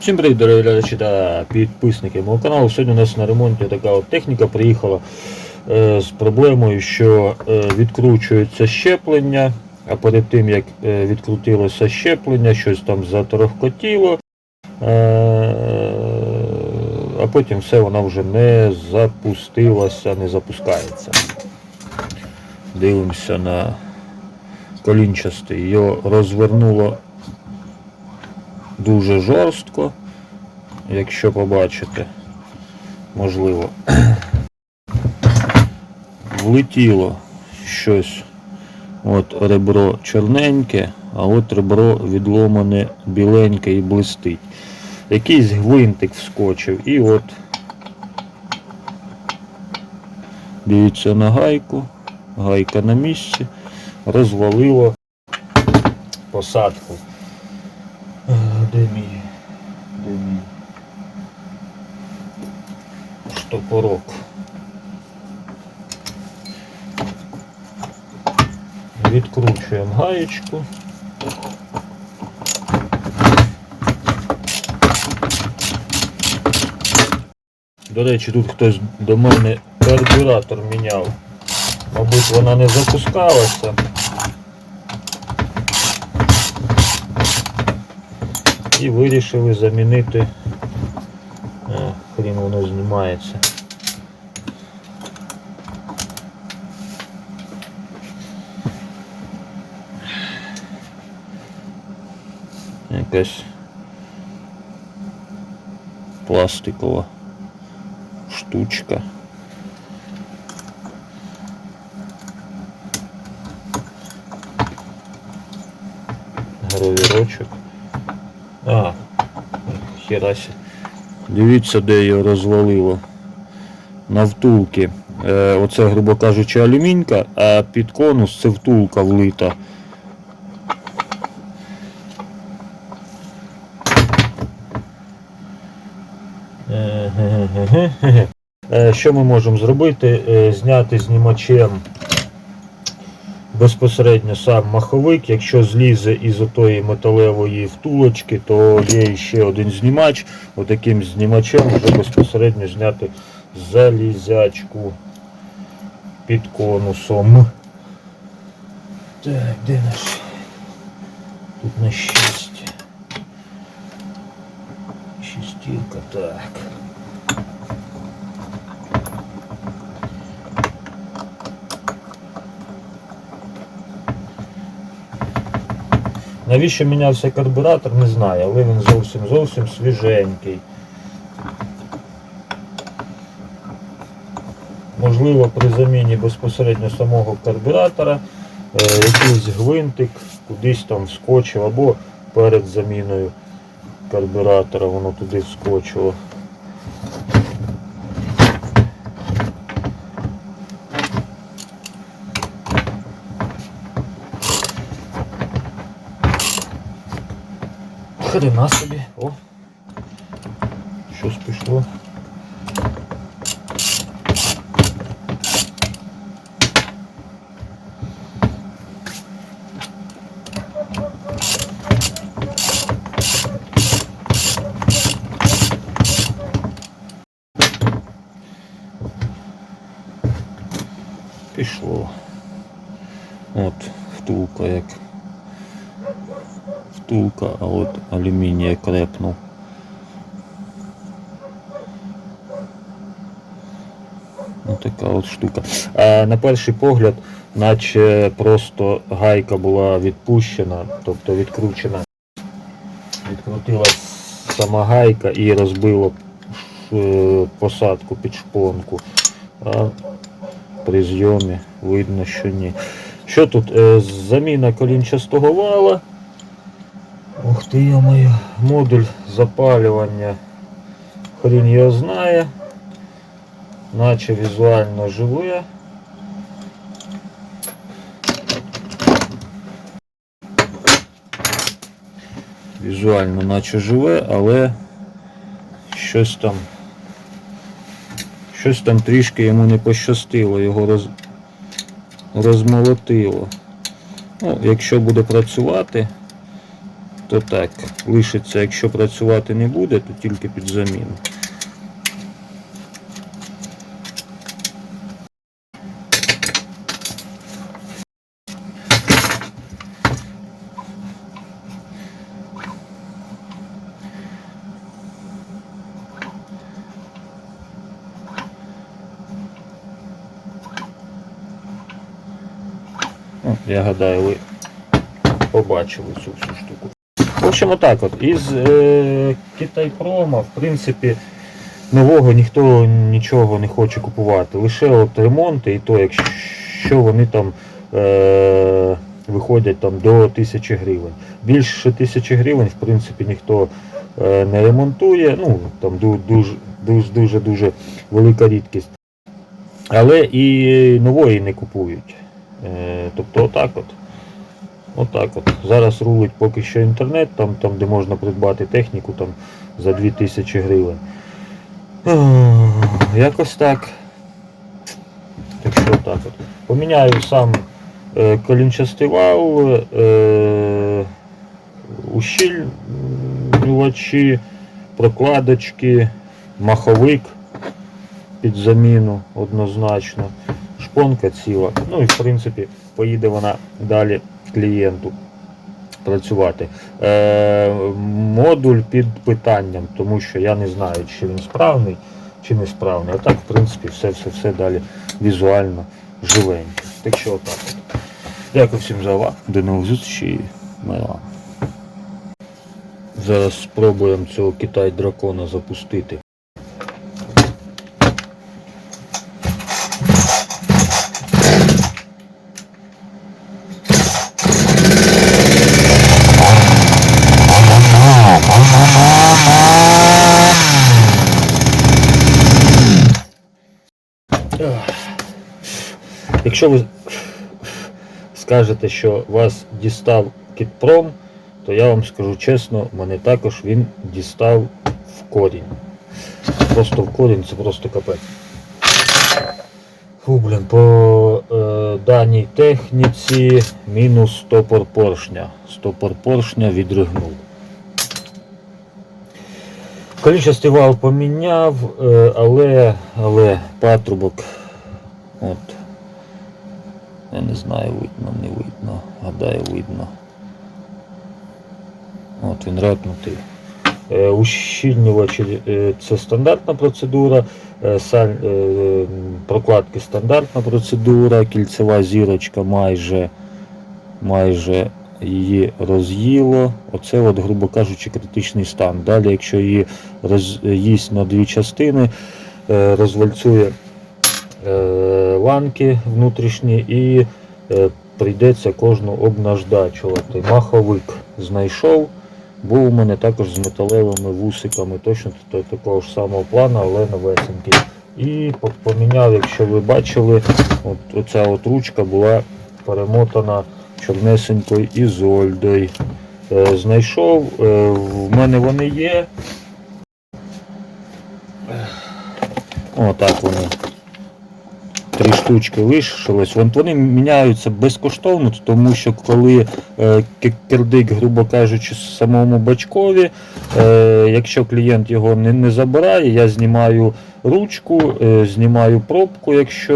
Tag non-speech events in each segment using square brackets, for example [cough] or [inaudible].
Всім привіт, дорогі глядачі та підписники мого каналу. Сьогодні у нас на ремонті така от техніка приїхала е, з проблемою, що е, відкручується щеплення, а перед тим як е, відкрутилося щеплення, щось там заторохкотіло, е, а потім все воно вже не запустилося, не запускається. Дивимося на колінчастий, його розвернуло дуже жорстко, якщо побачите, можливо, [clears throat] влетіло щось. От ребро чорненьке, а от ребро відломане біленьке і блистить. Якийсь гвинтик вскочив і от дивіться на гайку, гайка на місці, розвалило посадку. Де мій? Де мій? Штопорок. Відкручуємо гаєчку. До речі, тут хтось до мене карбюратор міняв. Мабуть, вона не запускалася. і вирішили замінити. А, хрін воно знімається. Якась пластикова штучка. Гравірочок. А, херася. Дивіться, де його розвалило. На втулки. Е, оце, грубо кажучи, алюмінька, а під конус це втулка влита. Е, [laughs] Що ми можемо зробити? Е, Зняти знімачем безпосередньо сам маховик. Якщо злізе із отої металевої втулочки, то є ще один знімач. Отаким знімачем вже безпосередньо зняти залізячку під конусом. Так, де наш? Тут на 6. Шестірка, так. Навіщо мінявся карбюратор, не знаю, але він зовсім зовсім свіженький. Можливо, при заміні безпосередньо самого карбюратора е, якийсь гвинтик кудись там вскочив, або перед заміною карбюратора воно туди вскочило. Für den втулка, а от алюмінія крепнув. Ось така от штука. А на перший погляд, наче просто гайка була відпущена, тобто відкручена. Відкрутилась сама гайка і розбило е, посадку під шпонку. А при зйомі видно, що ні. Що тут? Е, Заміна колінчастого вала. Ух ти моє модуль запалювання. Хрін його знає. Наче візуально живе. Візуально наче живе, але щось там щось там трішки йому не пощастило, його роз, розмолотило. Ну, якщо буде працювати, То так, лишиться, якщо працювати не буде, то тільки під заміну. Ну, Я гадаю, ви побачили цю всю штуку. В общем, отак от. Із е, Китайпрома, в принципі, нового ніхто нічого не хоче купувати. Лише от ремонти, і то, якщо вони там е, виходять там до 1000 гривень. Більше 1000 гривень, в принципі, ніхто е, не ремонтує. Ну, там дуже дуже дуже дуже велика рідкість. Але і нової не купують. Е, тобто отак от. Отак от. Зараз рулить поки що інтернет, там, там де можна придбати техніку там, за 2000 гривень. Якось так. Так що отак от. Поміняю сам е, колінчастий вал, е, ущільнювачі, прокладочки, маховик під заміну однозначно, шпонка ціла. Ну і в принципі поїде вона далі клієнту працювати. Е, модуль під питанням, тому що я не знаю, чи він справний, чи не справний. А так, в принципі, все, все, все далі візуально живенько. Так що отак. От. Дякую всім за увагу. До нових зустрічей. Зараз спробуємо цього Китай дракона запустити. Якщо ви скажете, що вас дістав Кітпром, то я вам скажу чесно, мене також він дістав в корінь. Просто в корінь це просто капець. Фу, блін, по е, даній техніці мінус стопор поршня. Стопор поршня відригнув. Количество вал поміняв, е, але, але патрубок от. Я не знаю, видно, не видно. Гадаю, видно. От він репнутий. Е, Ущільнювачі е, це стандартна процедура, е, саль, е, прокладки стандартна процедура, кільцева зірочка майже, майже її роз'їло. Оце, от, грубо кажучи, критичний стан. Далі, якщо її роз'їсть на дві частини, е, розвальцює е, ланки внутрішні і е, прийдеться кожну обнаждачувати. Маховик знайшов. Був у мене також з металевими вусиками, точно такого ж самого плану, але новесенький. І поміняв, якщо ви бачили, от, оця от ручка була перемотана чорнесенькою ізольдою. Е, знайшов, е, в мене вони є. Отак вони. Три штучки лишилось. Вон Вони міняються безкоштовно, тому що коли е, ки- кирдик, грубо кажучи, самому бачкові, е, якщо клієнт його не, не забирає, я знімаю ручку, е, знімаю пробку, якщо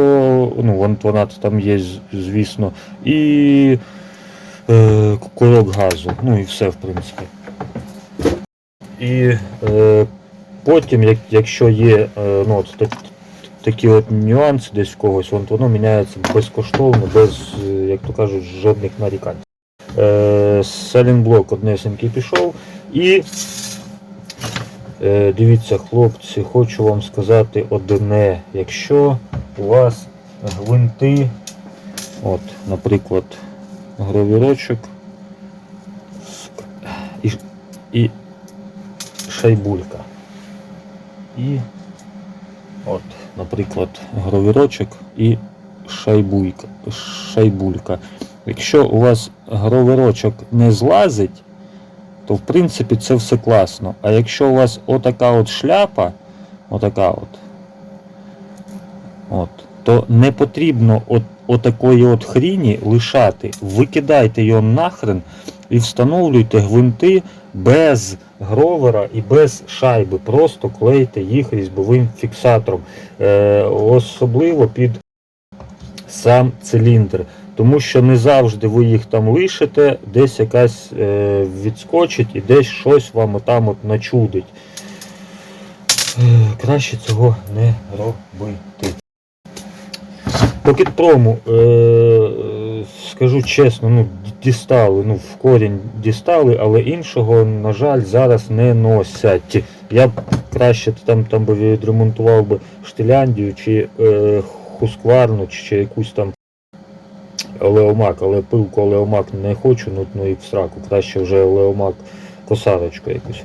ну, вон, вона там є, звісно, і курок газу. Ну і все, в принципі. І е, потім, як, якщо є е, ну, от, такі от нюанси десь в когось, вон, воно міняється безкоштовно, без, е, як то кажуть, жодних нарікань. Е, Селінблок однесенький пішов. І е, дивіться, хлопці, хочу вам сказати одне. Якщо у вас гвинти, от, наприклад, гравірочок і, і шайбулька. І от, наприклад, гровірочок і шайбуйка, шайбулька. Якщо у вас гровірочок не злазить, то в принципі це все класно. А якщо у вас отака от шляпа, отака от, от то не потрібно от, отакої от хріні лишати. Викидайте його нахрен. і встановлюйте гвинти без гровера і без шайби. Просто клейте їх різьбовим фіксатором. Е, особливо під сам циліндр. Тому що не завжди ви їх там лишите, десь якась е, відскочить і десь щось вам там от начудить. Е, краще цього не робити. По кітпрому, е, скажу чесно, ну, дістали, ну, в корінь дістали, але іншого, на жаль, зараз не носять. Я б краще там, там би відремонтував би Штиляндію чи е, Хускварну, чи якусь там Олеомак, але пилку Олеомак не хочу, ну, ну і в сраку. Краще вже Олеомак косарочку якусь.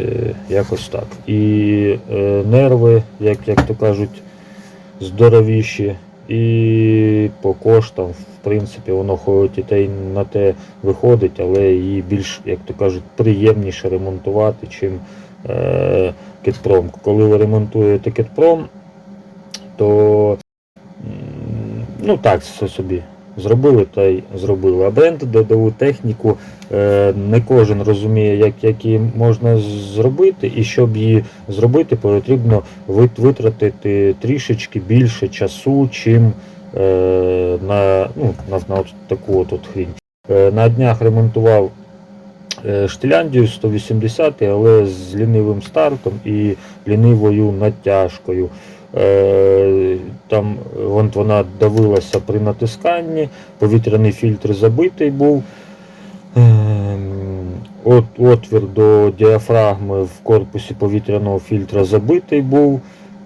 Е, якось так. І е, нерви, як, як то кажуть, здоровіші. І по коштам, в принципі, воно хоч і те на те виходить, але її більш, як то кажуть, приємніше ремонтувати, чим е. Коли ви ремонтуєте кетпром, то ну так все собі зробили та й зробили. А бренд додаву техніку е, не кожен розуміє, як, як її можна зробити, і щоб її зробити, потрібно витратити трішечки більше часу, чим е, на, ну, на, на от таку от, от хрінь. Е, на днях ремонтував Штиляндію 180, але з лінивим стартом і лінивою натяжкою. Е, Там вона давилася при натисканні, повітряний фільтр забитий був. Ем, От, отвір до діафрагми в корпусі повітряного фільтра забитий був.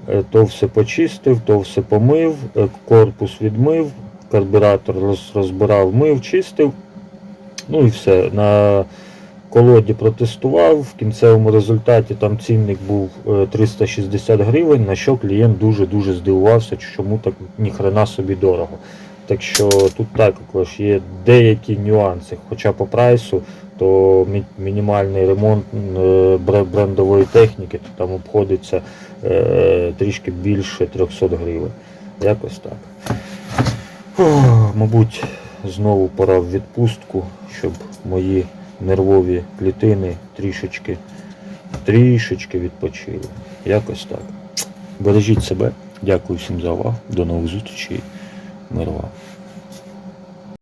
Е, То все почистив, то все помив, е, корпус відмив, карбюратор роз- розбирав, мив, чистив. Ну і все. На колоді протестував. В кінцевому результаті там цінник був е, 360 гривень, на що клієнт дуже-дуже здивувався, чому так ніхрена собі дорого. Так що тут також є деякі нюанси, хоча по прайсу, то мі- мінімальний ремонт е, брендової техніки то там обходиться е, трішки більше 300 гривень. Якось так. Фух, мабуть, знову пора в відпустку, щоб мої нервові клітини трішечки, трішечки відпочили. Якось так. Бережіть себе. Дякую всім за увагу. До нових зустрічей. Мир вам.